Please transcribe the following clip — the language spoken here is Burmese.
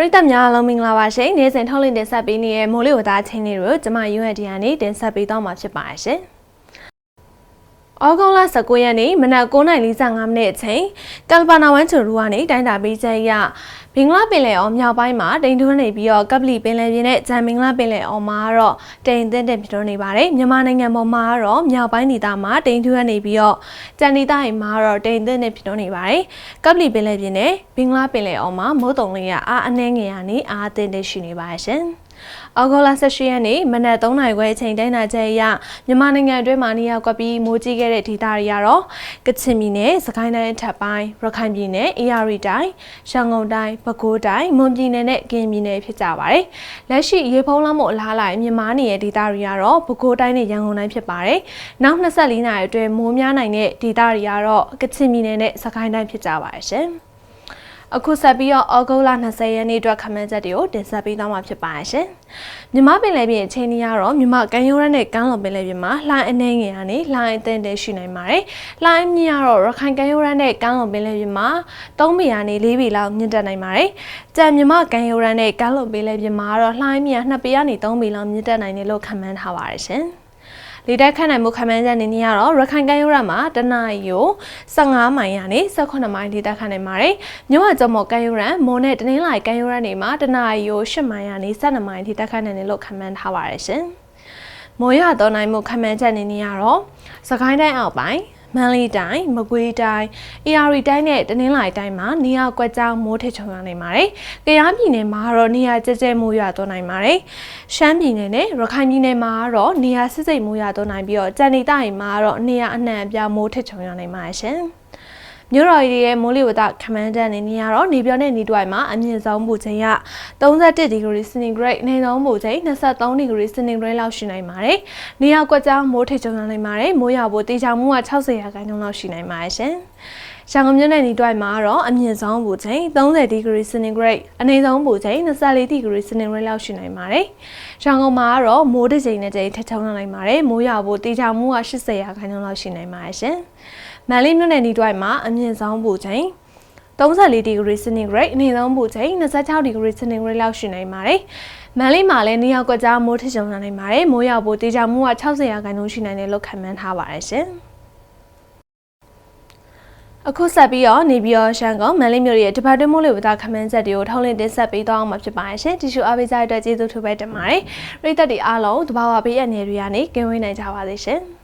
ပရိသတ်များအားလုံးမင်္ဂလာပါရှင်နေ့စဉ်ထုတ်လင်းတင်ဆက်ပေးနေတဲ့မိုးလေဝသချင်းလေးတွေကိုကျွန်မ UND ကနေတင်ဆက်ပေးသွားမှာဖြစ်ပါတယ်ရှင်။ ဩဂုတ်လ19ရက်နေ့မနက်9:45မိနစ်အချိန်ကယ်လ်ပါနာဝမ်ချူရူကနေတိုင်းတာပေးချက်အရဘင်္ဂလားပင်လယ်အော်မြောက်ပိုင်းမှာတိမ်ထွန်းနေပြီးတော့ကပလီပင်လယ်ပြင်နဲ့ဂျမ်ဘင်္ဂလားပင်လယ်အော်မှာတော့တိမ်သင့်တဲ့ဖြစ်ထွန်းနေပါတယ်မြန်မာနိုင်ငံပေါ်မှာတော့မြောက်ပိုင်းဒေသမှာတိမ်ထွန်းနေပြီးတော့ကြံဒေသတွေမှာတော့တိမ်သင့်တဲ့ဖြစ်ထွန်းနေပါတယ်ကပလီပင်လယ်ပြင်နဲ့ဘင်္ဂလားပင်လယ်အော်မှာမိုးတုံလေးကအားအနှဲငယ်ရနေအားသင့်တဲ့ရှိနေပါရှင်။ အောက်ဂိုလာ18ရက်နေ့မနက်3နာရီခွဲအချိန်တိုင်းနာချက်အရမြန်မာနိုင်ငံအတွင်းမှာနေရာကွက်ပြီးမိုးကြီးခဲ့တဲ့ဒေသတွေကတော့ကချင်ပြည်နယ်၊စကိုင်းတိုင်းအထက်ပိုင်း၊ရခိုင်ပြည်နယ်၊အေရီတိုင်း၊ရန်ကုန်တိုင်း၊ပဲခူးတိုင်း၊မွန်ပြည်နယ်နဲ့ကရင်ပြည်နယ်ဖြစ်ကြပါတယ်။လက်ရှိရေဖုံးလမ်းမှုအလားလိုက်မြန်မာနေတဲ့ဒေသတွေကတော့ပဲခူးတိုင်းနဲ့ရန်ကုန်တိုင်းဖြစ်ပါတယ်။နောက်24နာရီအတွင်းမိုးများနိုင်တဲ့ဒေသတွေကတော့ကချင်ပြည်နယ်နဲ့စကိုင်းတိုင်းဖြစ်ကြပါတယ်ရှင်။ အခုဆက်ပြီးတော့ဩဂုတ်လ20ရက်နေ့အတွက်ခမန်းချက်တွေကိုတင်ဆက်ပေးသွားမှာဖြစ်ပါရှင်။မြမပင်လယ်ပြင်အချိန်ကြီးကတော့မြမကန်ရိုးရမ်းနဲ့ကမ်းလွန်ပင်လယ်ပြင်မှာလှိုင်းအနေငယ်ကနေလှိုင်းအသင့်တဲ့ရှိနိုင်ပါတယ်။လှိုင်းမြင့်ကတော့ရခိုင်ကန်ရိုးရမ်းနဲ့ကမ်းလွန်ပင်လယ်ပြင်မှာ3မီယာနေ4ဘီလောက်မြင့်တက်နိုင်ပါတယ်။ကြံမြမကန်ရိုးရမ်းနဲ့ကမ်းလွန်ပင်လယ်ပြင်မှာတော့လှိုင်းမြင့်2ဘီယာနေ3ဘီလောက်မြင့်တက်နိုင်တယ်လို့ခန့်မှန်းထားပါတယ်ရှင်။ လေတိုက်ခတ်နိုင်မှုခန့်မှန်းချက်အနေနဲ့ကတော့ရခိုင်ကမ်းရိုးတန်းမှာတနအီကို15မိုင်ရနေ18မိုင်လေတိုက်ခတ်နိုင်ပါတယ်။မြို့ဝကျမော်ကမ်းရိုးတန်းမွန်နဲ့တနင်္လာရီကမ်းရိုးတန်းတွေမှာတနအီကို8မိုင်ရနေ12မိုင်လေတိုက်ခတ်နိုင်တယ်လို့ခန့်မှန်းထားပါတယ်ရှင်။မိုးရတော့နိုင်မှုခန့်မှန်းချက်အနေနဲ့ကတော့စကိုင်းတိုင်းအောက်ပိုင်း မန္တလေးတိုင်းမကွေးတိုင်းအေရီတိုင်းနဲ့တနင်္လာရီတိုင်းမှာနေရာကွက်ကြောင်မိုးထချုံရနိုင်ပါတယ်။ကယားပြည်နယ်မှာတော့နေရာကျကျမိုးရွာသွန်းနိုင်ပါတယ်။ရှမ်းပြည်နယ်နဲ့ရခိုင်ပြည်နယ်မှာတော့နေရာစစ်စိတ်မိုးရွာသွန်းနိုင်ပြီးတော့ကြံနေတိုင်းမှာတော့နေရာအနှံ့အပြားမိုးထချုံရနိုင်ပါတယ်ရှင်။ မြို့တော်ရီရဲ့မိုးလေဝသခမန်းတန်းနေနေရတော့နေပြောတဲ့နေတွိုင်မှာအမြင့်ဆုံးပူချိန်က31ဒီဂရီစင်တီဂရိတ်နေဆုံးပူချိန်23ဒီဂရီစင်တီဂရိတ်လောက်ရှိနိုင်ပါတယ်။နေရာကွက်ကြောင်မိုးထချုံနိုင်ပါတယ်။မိုးရွာဖို့တေချောင်မှုက60ရာခိုင်နှုန်းလောက်ရှိနိုင်ပါတယ်ရှင်။ရန်ကုန်မြို့နယ်နေတွိုင်မှာတော့အမြင့်ဆုံးပူချိန်30ဒီဂရီစင်တီဂရိတ်အနည်းဆုံးပူချိန်24ဒီဂရီစင်တီဂရိတ်လောက်ရှိနိုင်ပါတယ်။ရန်ကုန်မှာကတော့မိုးတစ်ချိန်နဲ့ချိန်ထချုံနိုင်ပါတယ်။မိုးရွာဖို့တေချောင်မှုက80ရာခိုင်နှုန်းလောက်ရှိနိုင်ပါတယ်ရှင်။ မန်လေးမြို့နယ်နီးတွိုင်မှာအမြင့်ဆုံးပူချိန်34ဒီဂရီစင်တီဂရိတ်အနည်းဆုံးပူချိန်26ဒီဂရီစင်တီဂရိတ်လောက်ရှိနိုင်ပါတယ်။မန်လေးမှာလည်းနေရာကွက်ကြားမိုးထချုံနိုင်ပါတယ်။မိုးရွာပိုတေချာမှုက60ရာခိုင်နှုန်းရှိနိုင်တယ်လို့ခန့်မှန်းထားပါတယ်ရှင်။အခုဆက်ပြီးတော့နေပြီးတော့ရှန်ကုန်မန်လေးမြို့ရဲ့တပတ်တွင်းမိုးလေဝသခန့်မှန်းချက်တွေကိုထောက်လင်းတင်ဆက်ပေးသွားအောင်မှာဖြစ်ပါတယ်ရှင်။တီရှူအားပေးကြတဲ့အတွက်ကျေးဇူးထူးပဲတင်ပါတယ်။ပရိသတ်တွေအားလုံးတဘာဝဘေးအန္တရာယ်တွေကနေကင်းဝေးနိုင်ကြပါစေရှင်။